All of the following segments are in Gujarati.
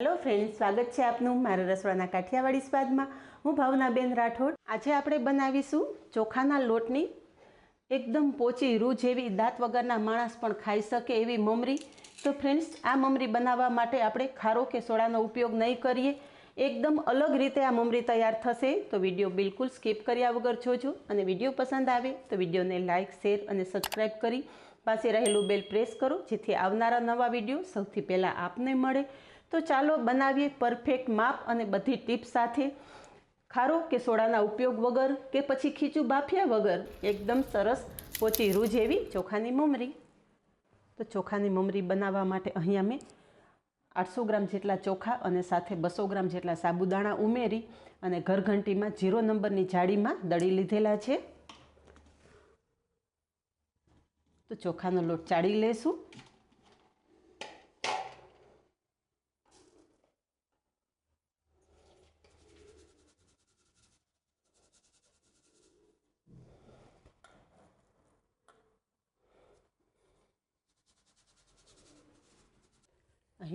હેલો ફ્રેન્ડ સ્વાગત છે આપનું મારા રસોડાના કાઠિયાવાડી સ્વાદમાં. હું ભાવનાબેન રાઠોડ. આજે આપણે બનાવીશું ચોખાના લોટની એકદમ પોચી રૂ જેવી દાંત વગરના માણસ પણ ખાઈ શકે એવી મમરી. તો ફ્રેન્ડ્સ આ મમરી બનાવવા માટે આપણે ખારો કે સોડાનો ઉપયોગ નહીં કરીએ. એકદમ અલગ રીતે આ મમરી તૈયાર થશે. તો વીડિયો બિલકુલ સ્કીપ કર્યા વગર જોજો અને વીડિયો પસંદ આવે તો વિડીયોને લાઇક શેર અને સબસ્ક્રાઈબ કરી પાસે રહેલું બેલ પ્રેસ કરો, જેથી આવનારા નવા વીડિયો સૌથી પહેલાં આપને મળે. તો ચાલો બનાવીએ પરફેક્ટ માપ અને બધી ટીપ્સ સાથે. ખારો કે સોડાના ઉપયોગ વગર કે પછી ખીચું બાફ્યા વગર એકદમ સરસ પોચી રૂ જેવી ચોખાની મમરી. તો ચોખાની મમરી બનાવવા માટે અહીંયા મેં આઠસો ગ્રામ જેટલા ચોખા અને સાથે બસો ગ્રામ જેટલા સાબુદાણા ઉમેરી અને ઘરઘંટીમાં જીરો નંબરની જાળીમાં દળી લીધેલા છે. તો ચોખાનો લોટ ચાળી લેશું.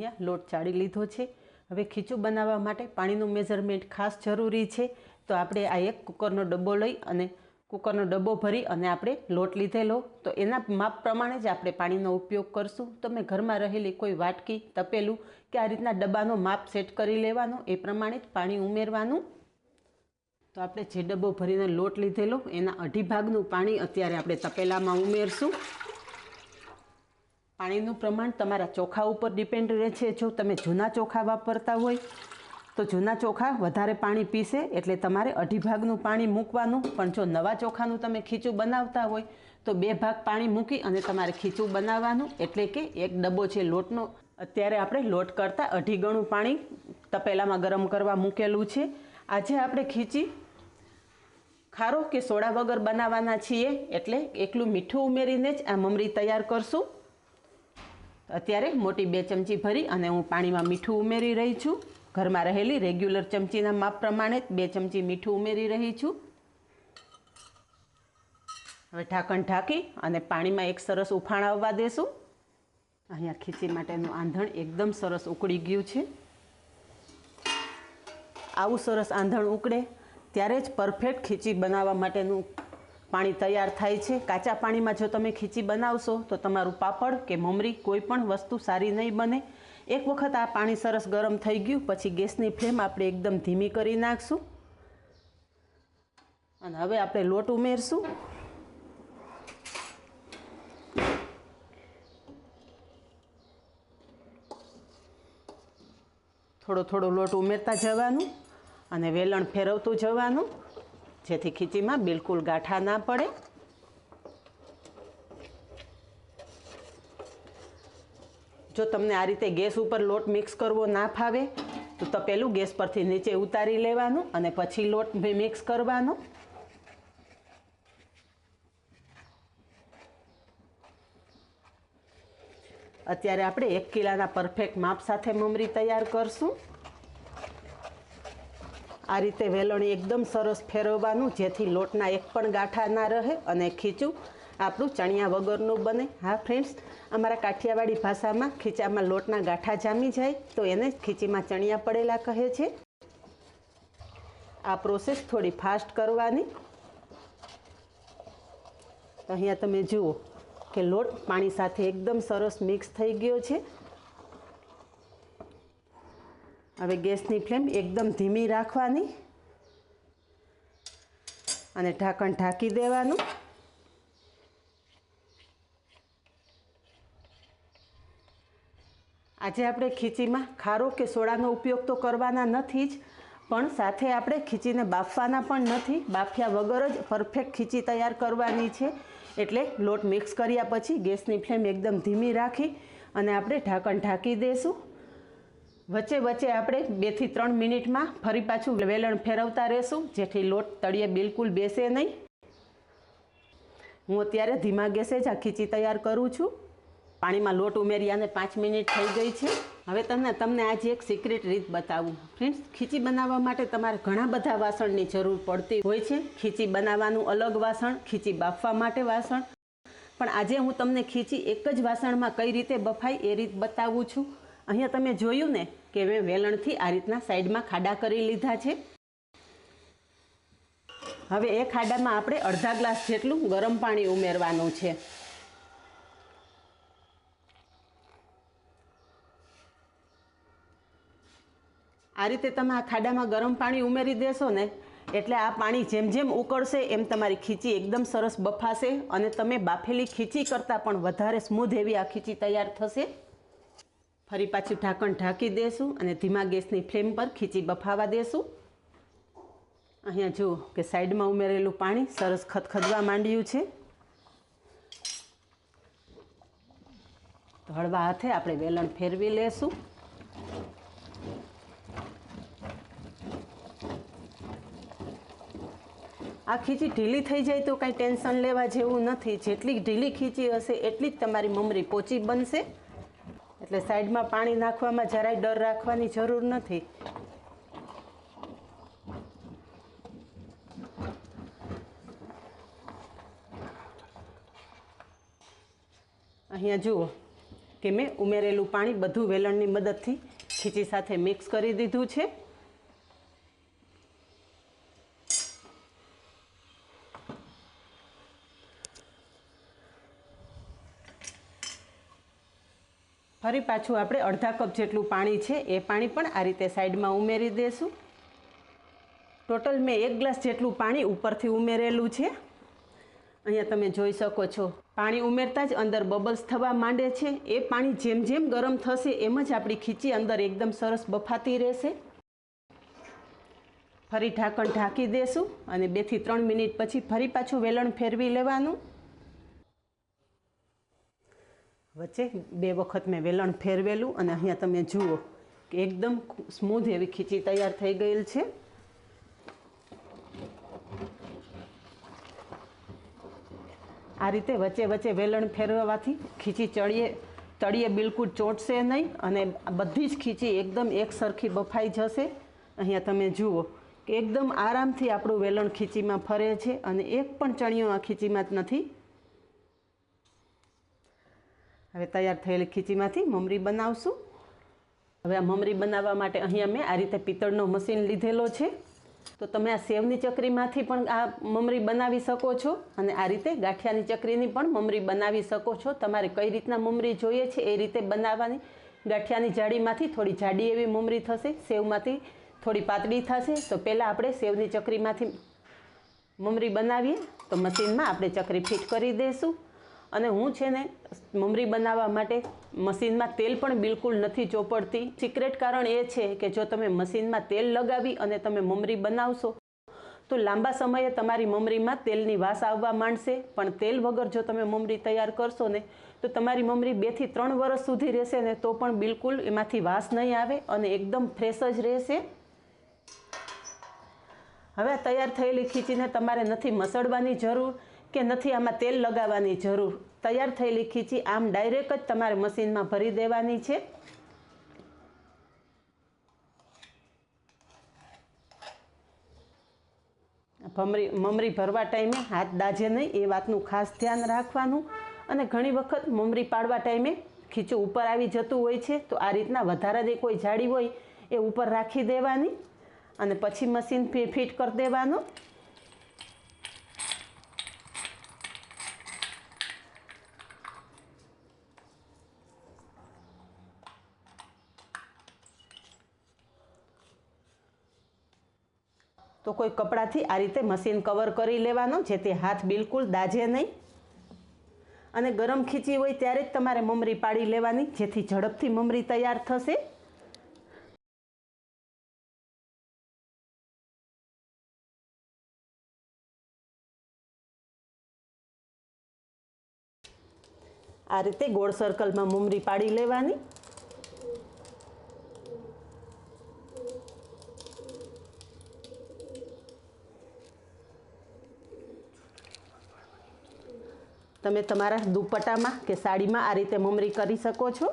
અહીંયા લોટ ચાળી લીધો છે. હવે ખીચું બનાવવા માટે પાણીનું મેઝરમેન્ટ ખાસ જરૂરી છે. તો આપણે આ એક કુકરનો ડબ્બો લઈ અને કુકરનો ડબ્બો ભરી અને આપણે લોટ લીધેલો. તો એના માપ પ્રમાણે જ આપણે પાણીનો ઉપયોગ કરશું. તમે ઘરમાં રહેલી કોઈ વાટકી તપેલું કે આ રીતના ડબ્બાનો માપ સેટ કરી લેવાનો, એ પ્રમાણે જ પાણી ઉમેરવાનું. તો આપણે જે ડબ્બો ભરીને લોટ લીધેલો, એના અઢી ભાગનું પાણી અત્યારે આપણે તપેલામાં ઉમેરશું. પાણીનું પ્રમાણ તમારા ચોખા ઉપર ડિપેન્ડ રહે છે. જો તમે જૂના ચોખા વાપરતા હોય, તો જૂના ચોખા વધારે પાણી પીશે, એટલે તમારે અઢી ભાગનું પાણી મૂકવાનું. પણ જો નવા ચોખાનું તમે ખીચું બનાવતા હોય, તો બે ભાગ પાણી મૂકી અને તમારે ખીચું બનાવવાનું. એટલે કે એક ડબ્બો છે લોટનો, અત્યારે આપણે લોટ કરતાં અઢી ગણું પાણી તપેલામાં ગરમ કરવા મૂકેલું છે. આજે આપણે ખીચી ખારો કે સોડા વગર બનાવવાના છીએ, એટલે એકલું મીઠું ઉમેરીને જ આ મમરી તૈયાર કરશું. અત્યારે મોટી બે ચમચી ભરી અને હું પાણીમાં મીઠું ઉમેરી રહી છું. ઘરમાં રહેલી રેગ્યુલર ચમચીના માપ પ્રમાણે બે ચમચી મીઠું ઉમેરી રહી છું. હવે ઢાંકણ ઢાંકી અને પાણીમાં એક સરસ ઉફાણ આવવા દેશું. અહીંયા ખીચી માટેનું આંધણ એકદમ સરસ ઉકળી ગયું છે. આવું સરસ આંધણ ઉકળે ત્યારે જ પરફેક્ટ ખીચી બનાવવા માટેનું પાણી તૈયાર થાય છે. કાચા પાણીમાં જો તમે ખીચી બનાવશો, તો તમારું પાપડ કે મમરી કોઈ પણ વસ્તુ સારી નહીં બને. એક વખત આ પાણી સરસ ગરમ થઈ ગયું, પછી ગેસની ફ્લેમ આપણે એકદમ ધીમી કરી નાખશું. અને હવે આપણે લોટ ઉમેરશું. થોડો થોડો લોટ ઉમેરતા જવાનું અને વેલણ ફેરવતું જવાનું. જેથી ખીચીમાં બિલકુલ ગાંઠા ના પડે. જો તમને આ રીતે ગેસ ઉપર લોટ મિક્સ કરવો ના ફાવે, તો તપેલું ગેસ પરથી નીચે ઉતારી લેવાનું અને પછી લોટ મિક્સ કરવાનો. અત્યારે આપણે એક કિલાના પરફેક્ટ માપ સાથે મમરી તૈયાર કરશું. આ રીતે વેલણી એકદમ સરસ ફેરવવાનું, જેથી લોટના એક પણ ગાંઠા ના રહે અને ખીચું આપણું ચણિયા વગરનું બને. હા ફ્રેન્ડ્સ અમારા કાઠિયાવાડી ભાષામાં ખીચામાં લોટના ગાંઠા જામી જાય તો એને ખીચીમાં ચણિયા પડેલા કહે છે. આ પ્રોસેસ થોડી ફાસ્ટ કરવાની. તો અહીંયા તમે જુઓ કે લોટ પાણી સાથે એકદમ સરસ મિક્સ થઈ ગયો છે. હવે ગેસની ફ્લેમ એકદમ ધીમી રાખવાની અને ઢાંકણ ઢાંકી દેવાનું. આજે આપણે ખીચીમાં ખારો કે સોડાનો ઉપયોગ તો કરવાના નથી જ, પણ સાથે આપણે ખીચીને બાફવાના પણ નથી. બાફ્યા વગર જ પરફેક્ટ ખીચી તૈયાર કરવાની છે. એટલે લોટ મિક્સ કર્યા પછી ગેસની ફ્લેમ એકદમ ધીમી રાખી અને આપણે ઢાંકણ ઢાંકી દઈશું વચ્ચે વચ્ચે આપણે બેથી ત્રણ મિનિટમાં ફરી પાછું વેલણ ફેરવતા રહેશું. જેથી લોટ તળિયે બિલકુલ બેસે નહીં. હું અત્યારે ધીમા ગેસે જ આ ખીચી તૈયાર કરું છું. પાણીમાં લોટ ઉમેર્યાને પાંચ મિનિટ થઈ ગઈ છે. હવે તમને તમને આજે એક સિક્રેટ રીત બતાવું. ફ્રેન્ડ્સ ખીચી બનાવવા માટે તમારે ઘણા બધા વાસણની જરૂર પડતી હોય છે. ખીચી બનાવવાનું અલગ વાસણ, ખીચી બાફવા માટે વાસણ. પણ આજે હું તમને ખીચી એક જ વાસણમાં કઈ રીતે બફાય એ રીત બતાવું છું. અહીંયા તમે જોયું ને કે મેં વેલણથી આ રીતના સાઈડમાં ખાડા કરી લીધા છે. હવે એ ખાડામાં આપણે અડધા ગ્લાસ જેટલું ગરમ પાણી ઉમેરવાનું છે. આ રીતે તમે આ ખાડામાં ગરમ પાણી ઉમેરી દેશો ને એટલે આ પાણી જેમ જેમ ઉકળશે એમ તમારી ખીચી એકદમ સરસ બફાશે અને તમે બાફેલી ખીચી કરતાં પણ વધારે સ્મૂધ એવી આ ખીચી તૈયાર થશે. ફરી પાછું ઢાંકણ ઢાંકી દેશું અને ધીમા ગેસની ફ્લેમ પર ખીચી બફાવા દેશું. અહીંયા જુઓ કે સાઈડમાં ઉમેરેલું પાણી સરસ ખદખદવા માંડ્યું છે. હળવા હાથે આપણે વેલણ ફેરવી લેશું. આ ખીચી ઢીલી થઈ જાય તો કાંઈ ટેન્શન લેવા જેવું નથી. જેટલી ઢીલી ખીચી હશે, એટલી જ તમારી મમરી પોચી બનશે. એટલે સાઈડમાં પાણી નાખવામાં જરાય ડર રાખવાની જરૂર નથી. અહીંયા જુઓ કે મેં ઉમેરેલું પાણી બધું વેલણની મદદથી ખીચી સાથે મિક્સ કરી દીધું છે. ફરી પાછું આપણે અડધા કપ જેટલું પાણી છે, એ પાણી પણ આ રીતે સાઈડમાં ઉમેરી દઈશું ટોટલ મેં એક ગ્લાસ જેટલું પાણી ઉપરથી ઉમેરેલું છે. અહીંયા તમે જોઈ શકો છો, પાણી ઉમેરતા જ અંદર બબલ્સ થવા માંડે છે. એ પાણી જેમ જેમ ગરમ થશે એમ જ આપણી ખીચી અંદર એકદમ સરસ બફાતી રહેશે. ફરી ઢાંકણ ઢાંકી દેશું અને બેથી ત્રણ મિનિટ પછી ફરી પાછું વેલણ ફેરવી લેવાનું. વચ્ચે બે વખત મેં વેલણ ફેરવેલું અને અહીંયા તમે જુઓ કે એકદમ સ્મૂધ એવી ખીચી તૈયાર થઈ ગયેલ છે. આ રીતે વચ્ચે વચ્ચે વેલણ ફેરવવાથી ખીચી ચડીએ, તળીએ બિલકુલ ચોંટશે નહીં અને બધી જ ખીચી એકદમ એક સરખી બફાઈ જશે. અહીંયા તમે જુઓ કે એકદમ આરામથી આપણું વેલણ ખીચીમાં ફરે છે અને એક પણ ચણિયો આ ખીચીમાં જ નથી. હવે તૈયાર થયેલી ખીચીમાંથી મમરી બનાવશું. હવે આ મમરી બનાવવા માટે અહીંયા મેં આ રીતે પિત્તળનો મશીન લીધેલો છે. તો તમે આ સેવની ચકરીમાંથી પણ આ મમરી બનાવી શકો છો અને આ રીતે ગાંઠિયાની ચકરીની પણ મમરી બનાવી શકો છો. તમારે કઈ રીતના મમરી જોઈએ છે એ રીતે બનાવવાની. ગાંઠિયાની જાડીમાંથી થોડી જાડી એવી મમરી થશે, સેવમાંથી થોડી પાતળી થશે. તો પહેલાં આપણે સેવની ચકરીમાંથી મમરી બનાવીએ. તો મશીનમાં આપણે ચકરી ફિટ કરી દઈશું અને હું છે ને મમરી બનાવવા માટે મશીનમાં તેલ પણ બિલકુલ નથી ચોપડતી. સિક્રેટ કારણ એ છે કે જો તમે મશીનમાં તેલ લગાવી અને તમે મમરી બનાવશો, તો લાંબા સમયે તમારી મમરીમાં તેલની વાસ આવવા માંડશે. પણ તેલ વગર જો તમે મમરી તૈયાર કરશો ને, તો તમારી મમરી બેથી ત્રણ વર્ષ સુધી રહેશે ને, તો પણ બિલકુલ એમાંથી વાસ નહીં આવે અને એકદમ ફ્રેશ જ રહેશે. હવે તૈયાર થયેલી ખીચીને તમારે નથી મસળવાની જરૂર. કે નથી, આમાં તેલ લગાવવાની જરૂર. તૈયાર થયેલી ખીચી આમ ડાયરેક્ટ જ તમારે મશીનમાં ભરી દેવાની છે. ભમરી, મમરી ભરવા ટાઈમે હાથ દાજે નહીં, એ વાતનું ખાસ ધ્યાન રાખવાનું. અને ઘણી વખત મમરી પાડવા ટાઈમે ખીચું ઉપર આવી જતું હોય છે, તો આ રીતના વધારાની કોઈ જાડી હોય, એ ઉપર રાખી દેવાની. અને પછી મશીન ફિટ કરી દેવાનું. કોઈ કપડાથી આ રીતે મશીન કવર કરી લેવાનો જેથી હાથ બિલકુલ દાજે નહીં. અને ગરમ ખીચી હોય ત્યારે જ તમારે મમરી પાડી લેવાની, જેથી ઝડપથી મમરી તૈયાર થશે. આ રીતે ગોળ સર્કલમાં મમરી પાડી લેવાની. તમે તમારા દુપટ્ટામાં કે સાડીમાં આ રીતે મમરી કરી શકો છો.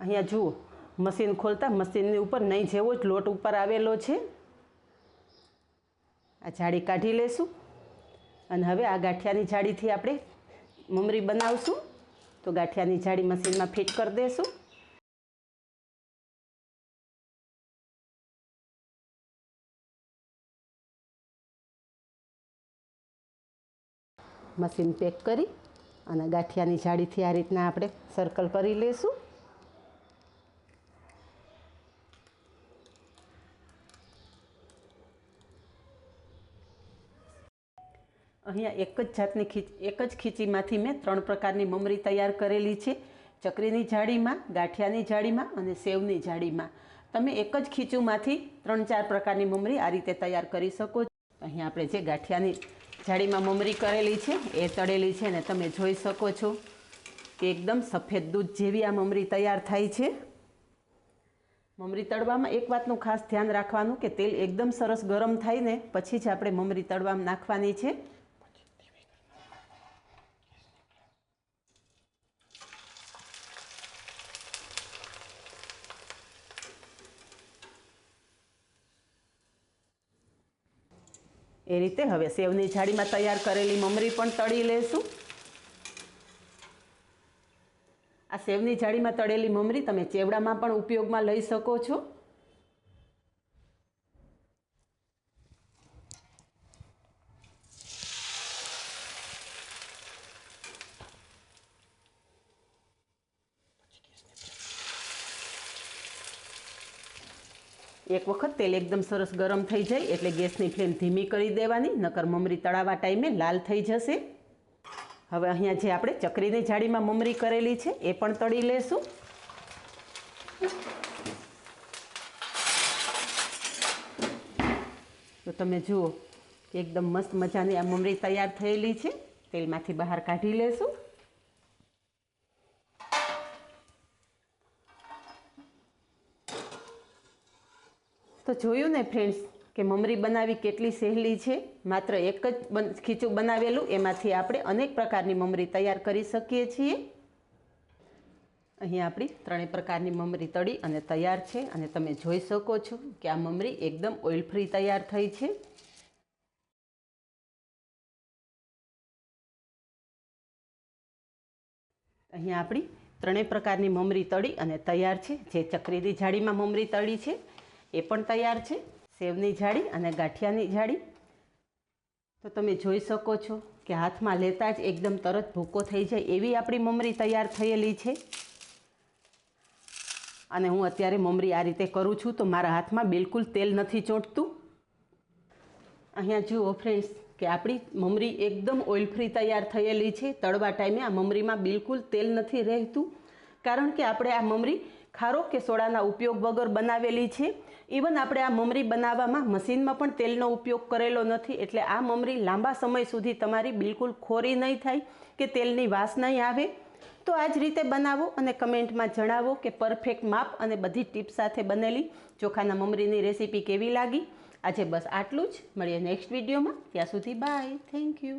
અહીંયા જુઓ, મશીન ખોલતા મશીનની ઉપર નહીં જેવો જ લોટ ઉપર આવેલો છે. આ જાળી કાઢી લેશું. અને હવે આ ગાંઠિયાની જાળીથી આપણે મમરી બનાવશું. તો ગાંઠિયાની જાળી મશીનમાં ફિટ કરી દઈશું મશીન પેક કરી અને ગાંઠિયાની જાળીથી આ રીતના આપણે સર્કલ કરી લઈશું. અહીંયા એક જ જાતની ખીચ એક જ ખીચીમાંથી મેં ત્રણ પ્રકારની મમરી તૈયાર કરેલી છે. ચકરીની જાળીમાં, ગાંઠિયાની જાળીમાં અને સેવની જાળીમાં. તમે એક જ ખીચુમાંથી ત્રણ ચાર પ્રકારની મમરી આ રીતે તૈયાર કરી શકો છો. અહીંયા આપણે જે ગાંઠિયાની જાળીમાં મમરી કરેલી છે, એ તળેલી છે ને તમે જોઈ શકો છો કે એકદમ સફેદ દૂધ જેવી આ મમરી તૈયાર થાય છે. મમરી તળવામાં એક વાતનું ખાસ ધ્યાન રાખવાનું કે તેલ એકદમ સરસ ગરમ થાય ને પછી જ આપણે મમરી તળવામાં નાખવાની છે. એ રીતે હવે સેવની જાળીમાં તૈયાર કરેલી મમરી પણ તળી લેશું. આ સેવની જાળીમાં તળેલી મમરી તમે ચેવડામાં પણ ઉપયોગમાં લઈ શકો છો. એક વખત તેલ એકદમ સરસ ગરમ થઈ જાય એટલે ગેસની ફ્લેમ ધીમી કરી દેવાની, નકર મમરી તળાવા ટાઈમે લાલ થઈ જશે. હવે અહીંયા જે આપણે ચકરીની જાળીમાં મમરી કરેલી છે, એ પણ તળી લેશું. તો તમે જુઓ, એકદમ મસ્ત મજાની આ મમરી તૈયાર થયેલી છે. તેલમાંથી બહાર કાઢી લેશું. જોયું ને ફ્રેન્ડ્સ કે મમરી બનાવી કેટલી સહેલી છે? માત્ર એક જ ખીચું બનાવેલું, એમાંથી આપણે અનેક પ્રકારની મમરી તૈયાર કરી શકીએ છીએ. અહીં આપણી ત્રણેય પ્રકારની મમરી તળી અને તૈયાર છે. અને તમે જોઈ શકો છો કે આ મમરી એકદમ ઓઇલ ફ્રી તૈયાર થઈ છે. અહીંયા આપણી ત્રણેય પ્રકારની મમરી તળી અને તૈયાર છે. જે ચક્રીદી જાળીમાં મમરી તળી છે. એ પણ તૈયાર છે. સેવની જાળી અને ગાંઠિયાની જાળી. તો તમે જોઈ શકો છો કે હાથમાં લેતા જ એકદમ તરત ભૂકો થઈ જાય એવી આપણી મમરી તૈયાર થયેલી છે. અને હું અત્યારે મમરી આ રીતે કરું છું તો મારા હાથમાં બિલકુલ તેલ નથી ચોંટતું. અહીંયા જુઓ ફ્રેન્ડ્સ કે આપણી મમરી એકદમ ઓઇલ ફ્રી તૈયાર થયેલી છે. તળવા ટાઈમે આ મમરીમાં બિલકુલ તેલ નથી રહેતું. કારણ કે આપણે આ મમરી ખારો કે સોડાના ઉપયોગ વગર બનાવેલી છે. ઇવન આપણે આ મમરી બનાવવામાં મશીનમાં પણ તેલનો ઉપયોગ કરેલો નથી. એટલે આ મમરી લાંબા સમય સુધી તમારી બિલકુલ ખોરી નહીં થાય કે તેલની વાસ નહીં આવે. તો આ જ રીતે બનાવો અને કમેન્ટમાં જણાવો કે પરફેક્ટ માપ અને બધી ટિપ્સ સાથે બનેલી ચોખાના મમરીની રેસીપી કેવી લાગી. આજે બસ આટલું જ. મળીએ નેક્સ્ટ વિડીયોમાં. ત્યાં સુધી બાય થેન્ક યુ